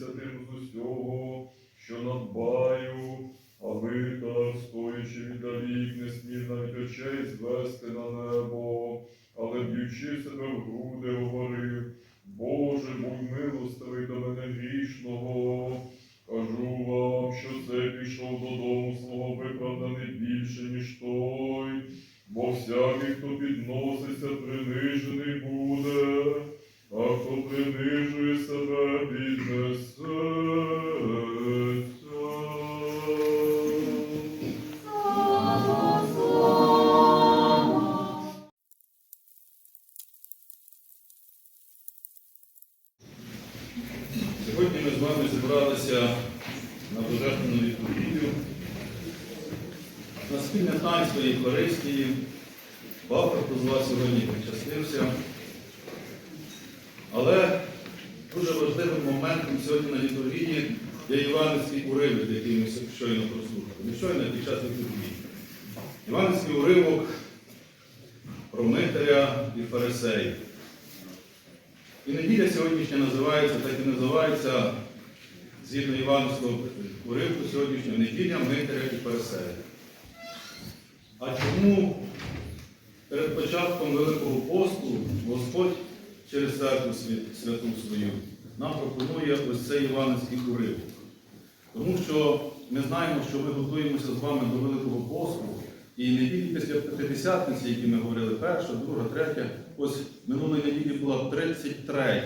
даю десятину з Іванівський уривок про Митаря і фарисеїв. І неділя сьогоднішня називається, так і називається, згідно Іванського уривку сьогоднішнього, неділя Митаря і Фарисея. А чому перед початком Великого посту Господь через церкву святу свою нам пропонує ось цей Іванський уривок? Тому що ми знаємо, що ми готуємося з вами до Великого посту, і неділі після П'ятидесятниці, які ми говорили, перша, друга, третя, ось минулої неділі була 33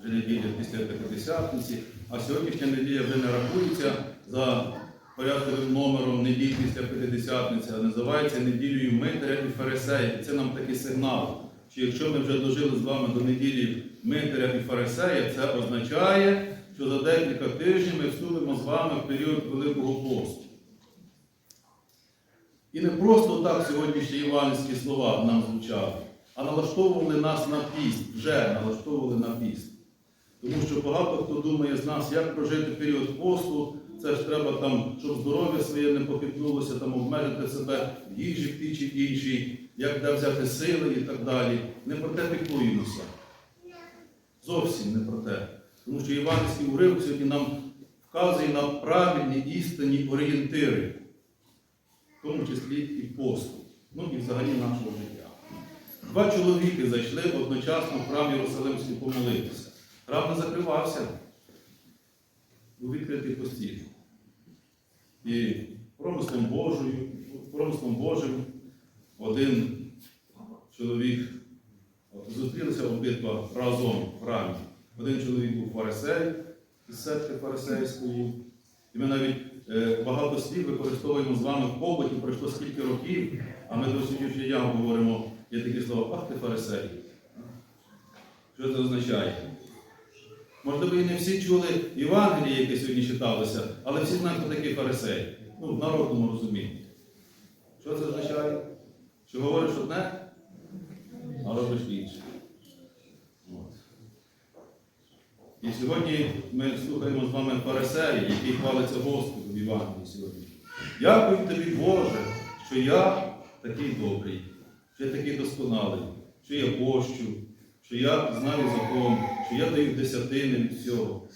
вже неділя після П'ятидесятниці, а сьогоднішня неділя вже не рахується за порядковим номером неділь після П'ятидесятниці, а називається неділею Митаря і Фарисея. І це нам такий сигнал, що якщо ми вже дожили з вами до неділі Митаря і Фарисея, це означає, що за декілька тижнів ми вступимо з вами в період Великого посту. І не просто так сьогоднішні іванівські слова нам звучали, а налаштовували нас на піст, вже налаштовували на піст. Тому що багато хто думає з нас, як прожити період посту, це ж треба там, щоб здоров'я своє не похитнулося, там обмежити себе в їжі в тій чи іншій, як де взяти сили і так далі. Не про те піклуємося. Зовсім не про те. Тому що Іванівський уривок сьогодні нам вказує на правильні істинні орієнтири в тому числі і посту, ну і взагалі нашого життя. Два чоловіки зайшли одночасно в храм Єрусалимський помолитися. Храм не закривався, був відкритий постійно. І промислом Божою, промислом Божим один чоловік зустрілися обидва разом в храмі. Один чоловік був фарисей із секти фарисейської. І ми навіть багато слів використовуємо з вами в побуті, пройшло скільки років, а ми до сьогоднішнього дня говоримо, є такі слова, ах ти фарисей. Що це означає? Можливо, і не всі чули Євангеліє, яке сьогодні читалося, але всі знають, хто такий фарисей. Ну, в народному розумінні. Що це означає? Що говориш одне, а робиш інше. І сьогодні ми слухаємо з вами фарисеї, який хвалиться Господу в Євангелії сьогодні. Дякую тобі, Боже, що я такий добрий, що я такий досконалий, що я пощу, що я знаю закон, що я даю десятини від всього,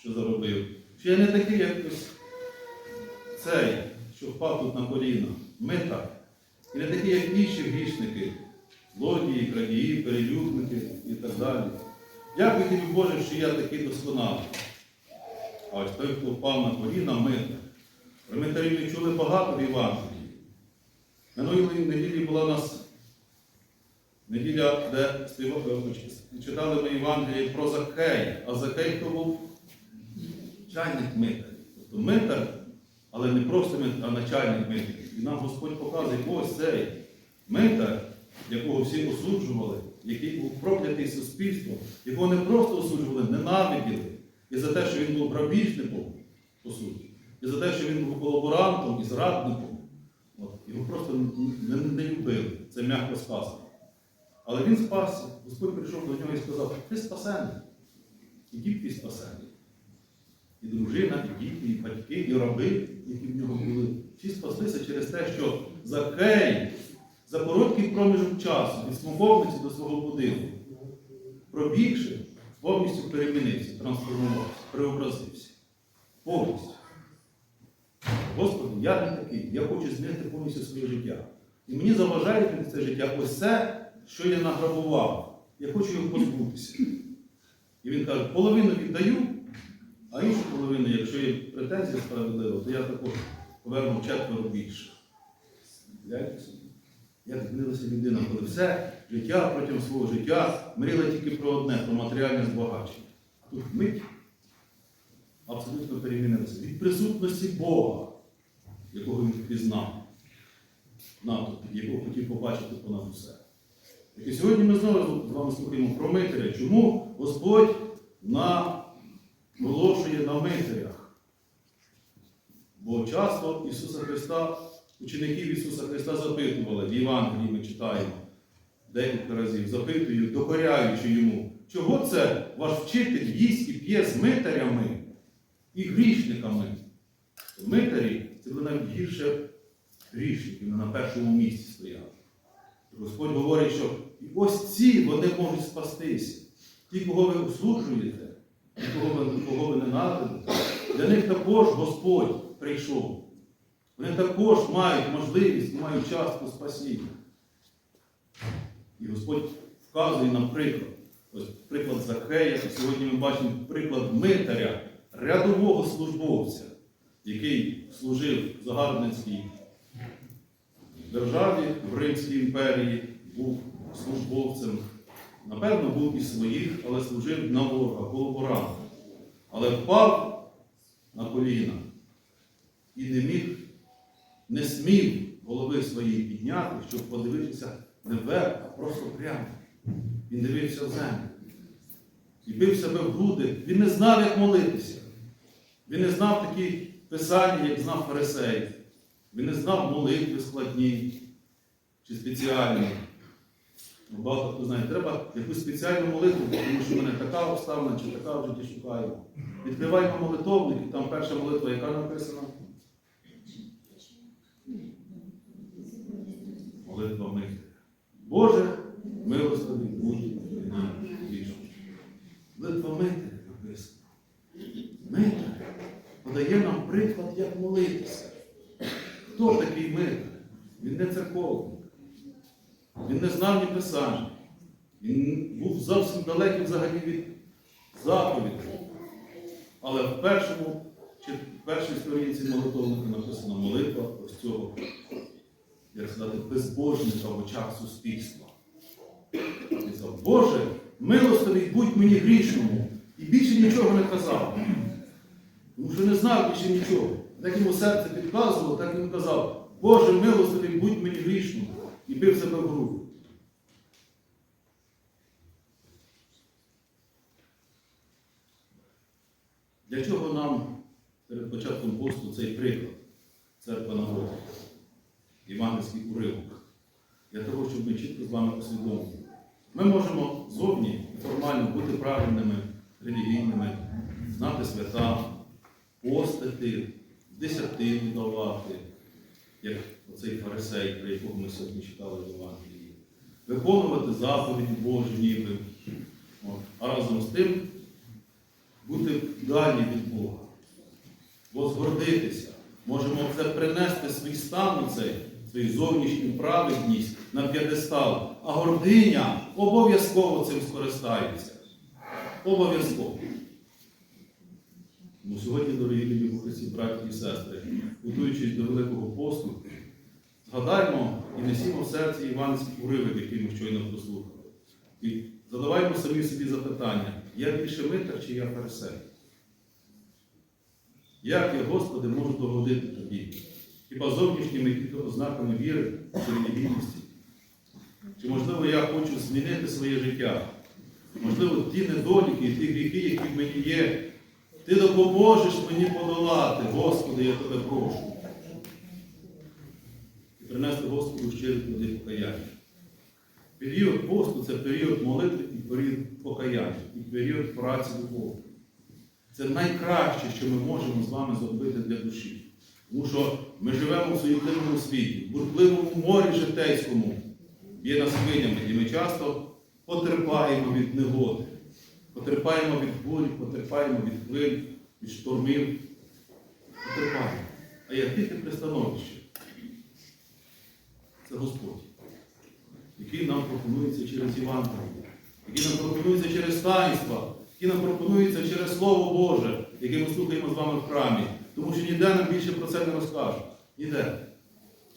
що заробив. Що я не такий, як цей, що впав тут на коліна. Ми так. І не такі, як інші грішники, злодії, крадії, перелюбники і так далі. Дякую тобі, Боже, що я такий досконалий. А ось той, хто впав на коліна, митар. Про митарів ми чули багато в Євангелії. Минулої неділі була у нас неділя, де співа- читали ми Євангелії про Закея. А Закей хто був чайник митар. Тобто митар, але не просто митар, а начальник митарів. І нам Господь показує, ось цей митар, якого всі осуджували, який був проклятий суспільством, якого не просто осуджували, ненавиділи. І за те, що він був грабіжником, по суті, і за те, що він був колаборантом і зрадником. От, його просто не, не любили, це м'яко сказано. Але він спасся. Господь прийшов до нього і сказав, ти спасений. І дід твій спасений. І дружина, і діти, і батьки, і раби, які в нього були, всі спаслися через те, що Закей за короткий проміжок часу від смоковниці до свого будинку, пробігши, повністю перемінився, трансформувався, преобразився. Повністю. Господи, я не такий, я хочу змінити повністю своє життя. І мені заважає це життя ось це, що я награбував. Я хочу його позбутися. І він каже, половину віддаю, а іншу половину, якщо є претензія справедлива, то я також поверну четверо більше. Як змінилася людина, коли все життя протягом свого життя мріла тільки про одне, про матеріальне збагачення. А тут мить абсолютно перемінилася. Від присутності Бога, якого він пізнав, натовпі, якого хотів побачити понад усе. І сьогодні ми знову з вами слухаємо про Митаря. Чому Господь наголошує на Митарях? Бо часто Ісуса Христа, учеників Ісуса Христа запитували, в Євангелії ми читаємо декілька разів, запитують, докоряючи йому, чого це ваш вчитель їсть і п'є з митарями і грішниками? Митарі це навіть гірше грішників, вони на першому місці стояли. Господь говорить, що ось ці вони можуть спастися. Ті, кого ви осуджуєте, ті, кого ви, кого ви ненавидите, для них також Господь прийшов. Вони також мають можливість мають частку спасіння. І Господь вказує нам приклад. Ось приклад Захея. Сьогодні ми бачимо приклад митаря, рядового службовця, який служив загарбницькій державі в Римській імперії, був службовцем. Напевно, був і своїх, але служив на ворога, колаборантом. Але впав на коліна і не міг, не смів голови своєї підняти, щоб подивитися не вверх, а просто прямо. Він дивився в землю. І бив себе в груди. Він не знав, як молитися. Він не знав такі писання, як знав фарисей. Він не знав молитви складні чи спеціальні. Ну, Багато хто знає, треба якусь спеціальну молитву, тому що в мене така обставина чи така в житті шукаємо. Відкриваємо молитовник, і там перша молитва, яка написана? Молитва митаря. Боже, милостивий будь мені вічно. Молитва митаря написана. Митар подає нам приклад, як молитися. Хто такий митар? Він не церковник. Він не знав ні писання. Він був зовсім далекий взагалі від заповідей. Але в першому, чи в першій сторінці молитовника написана молитва ось цього, як сказати, безбожника в очах суспільства. Він сказав, Боже, милостивий будь мені грішному. І більше нічого не казав. Тому що не знав більше нічого. Як йому серце підказувало, так він казав, Боже, милостивий будь мені грішному. І бив себе в груди. Для чого нам перед початком посту цей приклад церква народу, Івангельський уривок? Для того, щоб ми чітко з вами усвідомили. Ми можемо зовні формально бути правильними, релігійними, знати свята, постити, десятину давати, як оцей фарисей, про якого ми сьогодні читали в Євангелії, виконувати заповіді Божі ніби. А разом з тим бути далі від Бога, возгордитися. Можемо це принести свій стан, цей, свою зовнішню праведність на п'єдестал, а гординя обов'язково цим скористається. Обов'язково. Тому сьогодні, дорогі в Христі, браті і сестри, готуючись до Великого посту, згадаймо і несімо в серці іванський уривок, який ми щойно прослухали. І задаваймо самі собі запитання, я більше митар чи я фарисей? Як я, Господи, можу догодити тобі? Хіба зовнішніми ознаками віри чи релігійності? Чи можливо я хочу змінити своє життя? Можливо, ті недоліки, ті гріхи, які в мені є, ти допоможеш мені подолати, Господи, я тебе прошу. І принести Господу щирі плоди покаяння. Період посту це період молитви і період покаяння, і період праці духовної. Це найкраще, що ми можемо з вами зробити для душі. Тому що ми живемо в суєтливому світі, в буркливому морі житейському, є нас хвилями, і ми часто потерпаємо від негоди, потерпаємо від бурі, потерпаємо від хвиль, від штормів. Потерпаємо. А як тільки пристановище, це Господь, який нам пропонується через Євангеліє, який нам пропонується через таїнства, який нам пропонується через Слово Боже, яке ми слухаємо з вами в храмі. Тому що ніде нам більше про це не розкажуть. Ніде.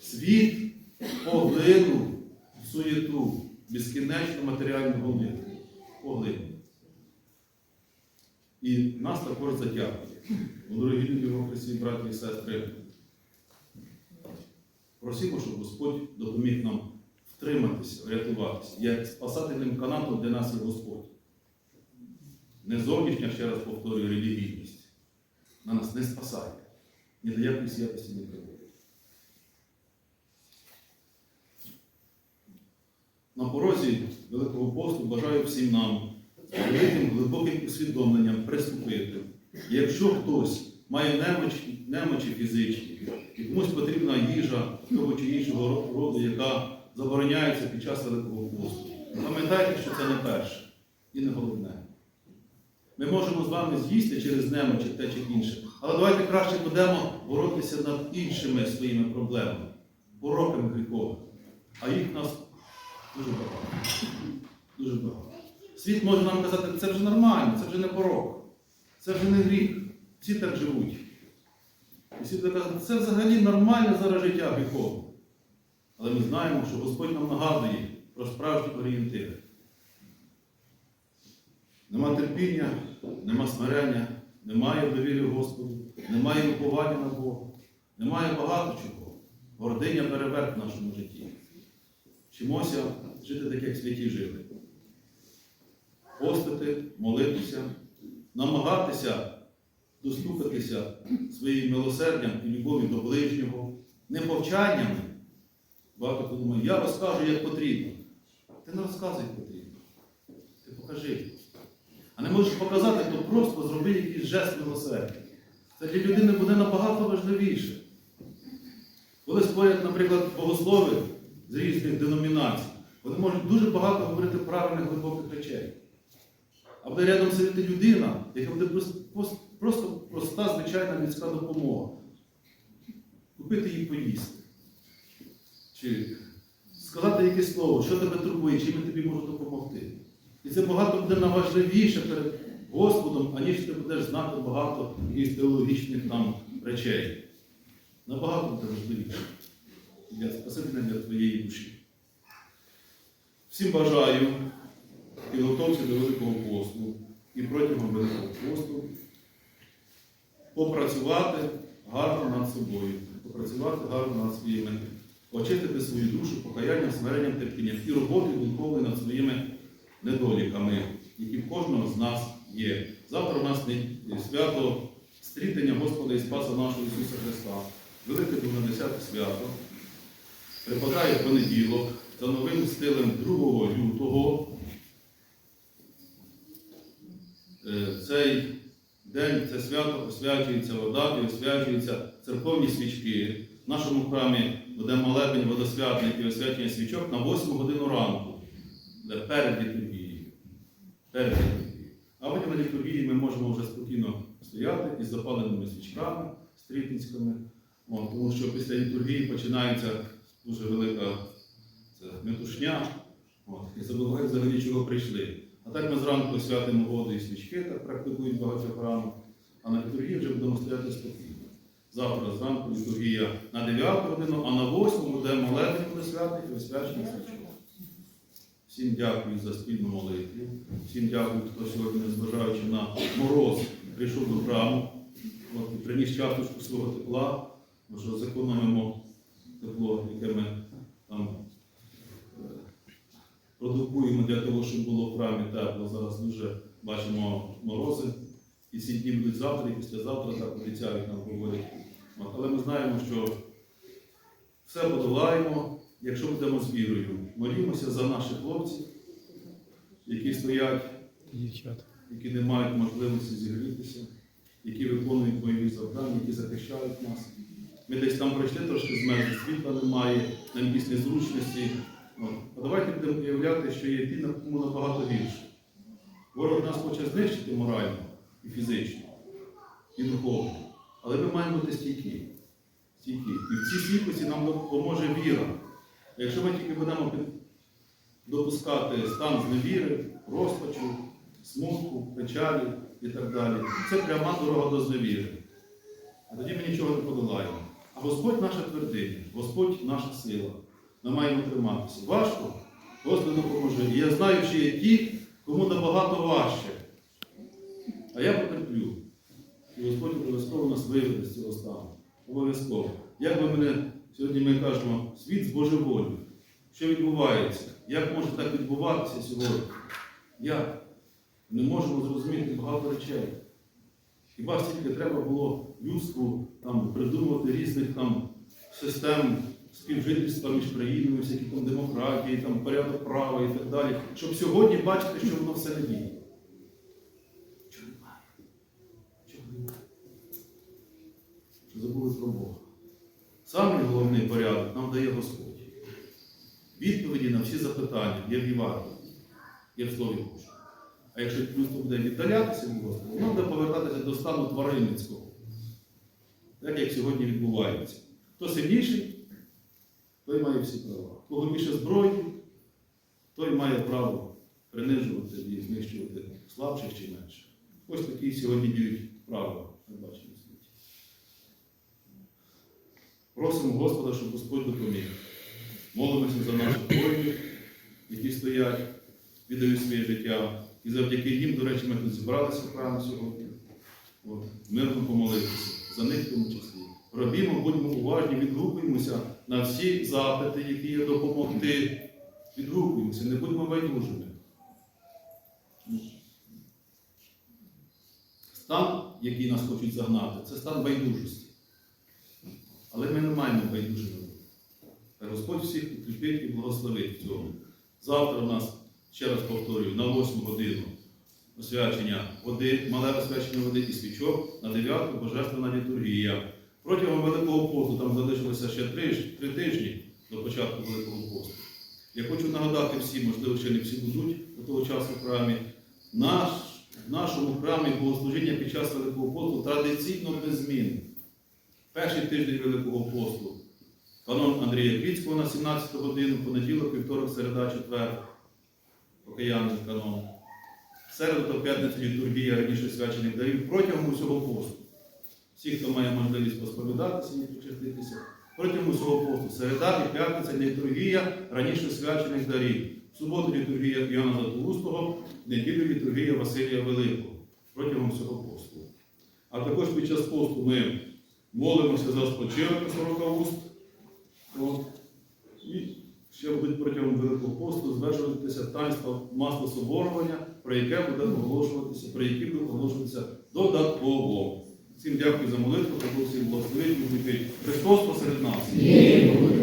Світ поглинув суєту, безкінечну матеріальну голину. Поглинув. І нас також затягує. Дорогі люди, Христі, браті і сестри, просимо, щоб Господь допоміг нам втриматися, врятуватися. Як спасательним канатом для нас є Господь. Не зовнішня, ще раз повторюю, релігійність. На нас не спасає. Ні до якої святості не приводить. На порозі Великого посту бажаю всім нам великим глибоким усвідомленням приступити. Якщо хтось має немочі, немочі фізичні, і комусь потрібна їжа того чи іншого роду, яка забороняється під час Великого посту, пам'ятайте, що це не перше і не головне. Ми можемо з вами з'їсти через немочі те чи інше, але давайте краще будемо боротися над іншими своїми проблемами, пороками гріховими. А їх нас дуже багато. Дуже багато. Світ може нам казати, це вже нормально, це вже не порок, це вже не гріх. Всі так живуть. І всі так кажуть, це взагалі нормальне зараз життя гріхове. Але ми знаємо, що Господь нам нагадує про справжні орієнтири. Нема терпіння, нема смирення, немає довіри Господу, немає уповання на Бога, немає багато чого. Гординя переверт в нашому житті. Вчимося жити так, як святі жили. Постити, молитися, намагатися достукатися своїм милосердям і любов'ю до ближнього, не повчаннями. Багато хто думає, я розкажу, як потрібно. Ти не розказуй, як потрібно. Ти покажи. А не можеш показати, то просто зроби якийсь жест милосердя. Це для людини буде набагато важливіше. Коли спорять, наприклад, богослови з різних деномінацій, вони можуть дуже багато говорити правильних глибоких речей. А буде рядом сидіти людина, яка буде просто, проста, звичайна людська допомога. Купити їй поїсти. Чи сказати якесь слово, що тебе турбує, чим я тобі можу допомогти. І це багато буде наважливіше перед Господом, аніж ти будеш знати багато із теологічних там речей. Набагато буде важливіше для спасителя для твоєї душі. Всім бажаю підготовці до Великого посту і протягом Великого посту попрацювати гарно над собою, попрацювати гарно над своїми, очистити свою душу покаянням, смиренням, терпінням і роботою духовною над своїми недоліками, які в кожного з нас є. Завтра у нас свято стрітення Господа і Спаса нашого Ісуса Христа. Велике дуже 10 свято. Припадає понеділок за новим стилем 2 лютого. Цей день, це свято освячується вода і освячуються церковні свічки. В нашому храмі буде молебень водосвятний і освячення свічок на 8 годину ранку, де перед літургією. Перед літургією. А потім на літургії ми можемо вже спокійно стояти із запаленими свічками, стрітницькими. Тому що після літургії починається дуже велика метушня. І забувають взагалі, чого прийшли. Так ми зранку святимо воду і свічки, так практикують багато храмів, а на літургії вже будемо стояти спокійно. Завтра зранку літургія на 9 годину, а на 8 буде молебень буде святий і освячення свічок. Всім дякую за спільну молитву. Всім дякую, хто сьогодні, незважаючи на мороз, прийшов до храму от, і приніс часточку свого тепла, бо що зекономимо тепло, яке ми там продукуємо для того, щоб було в храмі тепло. Зараз дуже бачимо морози. І ці дні будуть завтра, і післязавтра, так обіцяють нам говорять. Але ми знаємо, що все подолаємо, якщо будемо з вірою, молімося за наших хлопців, які стоять, які не мають можливості зігрітися, які виконують бойові завдання, які захищають нас. Ми десь там пройшли трошки з межі, світла немає, нам якісь незручності. Давайте будемо уявляти, що є ті, набагато гірше. Ворог нас хоче знищити морально і фізично, і духовно. Але ми маємо бути стійкі. стійкі. І в цій стійкості нам допоможе віра. Якщо ми тільки будемо допускати стан зневіри, розпачу, смутку, печалі і так далі, це пряма дорога до зневіри. А тоді ми нічого не подолаємо. А Господь наша твердиня, Господь наша сила. Ми маємо триматися. Важко, Господь допоможе. І я знаю, що є ті, кому набагато важче. А я потерплю. І Господь обов'язково нас виведе з цього стану. Обов'язково. Як би мене сьогодні ми кажемо, світ збожеволів. Що відбувається? Як може так відбуватися сьогодні? Як? Не можемо зрозуміти багато речей. Хіба стільки треба було людству там, придумувати різних там, систем співжительства між країнами, всякі там демократії, там, порядок права і так далі, щоб сьогодні бачити, що воно все не діє. Чого немає? Чого немає? Що забули про Бога. Самий головний порядок нам дає Господь. Відповіді на всі запитання є в Євангелії, є в Слові Божому. А якщо людство буде віддалятися від Господа, воно буде повертатися до стану тваринницького. Так як сьогодні відбувається. Хто сильніший, має всі права. Кого більше зброї, той має право принижувати і знищувати слабших чи менших. Ось такі сьогодні діють правила, ми бачимо світі. Просимо Господа, щоб Господь допоміг. Молимося за наших воїнів, які стоять, віддають своє життя. І завдяки їм, до речі, ми тут зібралися храмі сьогодні. От, мирно помолитися, за них в тому числі. Робімо, будьмо уважні, відгукуємося на всі запити, які є допомогти. Відгукуємося, не будьмо байдужими. Стан, який нас хочуть загнати, це стан байдужості. Але ми не маємо байдужими. Господь всіх підкріпить і благословить в цьому. Завтра у нас, ще раз повторюю, на 8 годину освячення води, мале освячення води і свічок, на 9 божественна літургія. Протягом Великого посту, там залишилося ще три, три тижні до початку Великого посту. Я хочу нагадати всім, можливо, ще не всі будуть до того часу в храмі. Наш, в нашому храмі богослужіння під час Великого посту традиційно без змін. Перший тиждень Великого посту канон Андрія Кріцького на 17 годину, понеділок, вівторок, середа, четвер, покаянний канон. Середу та п'ятницю літургія раніше свячених дарів протягом усього посту. Всі, хто має можливість посповідатися і причаститися, протягом усього посту. Середа і п'ятниця літургія раніше свячених дарів. В суботу літургія Іоанна Златоустого, неділю літургія Василія Великого протягом всього посту. А також під час посту ми молимося за спочинок 40 уст. І ще будуть протягом Великого посту звершуватися таїнства масла соборування, про яке буде оголошуватися, про які буде оголошуватися додатково. Всім дякую за молитву, та Бог всім благословить, Христос посеред нас.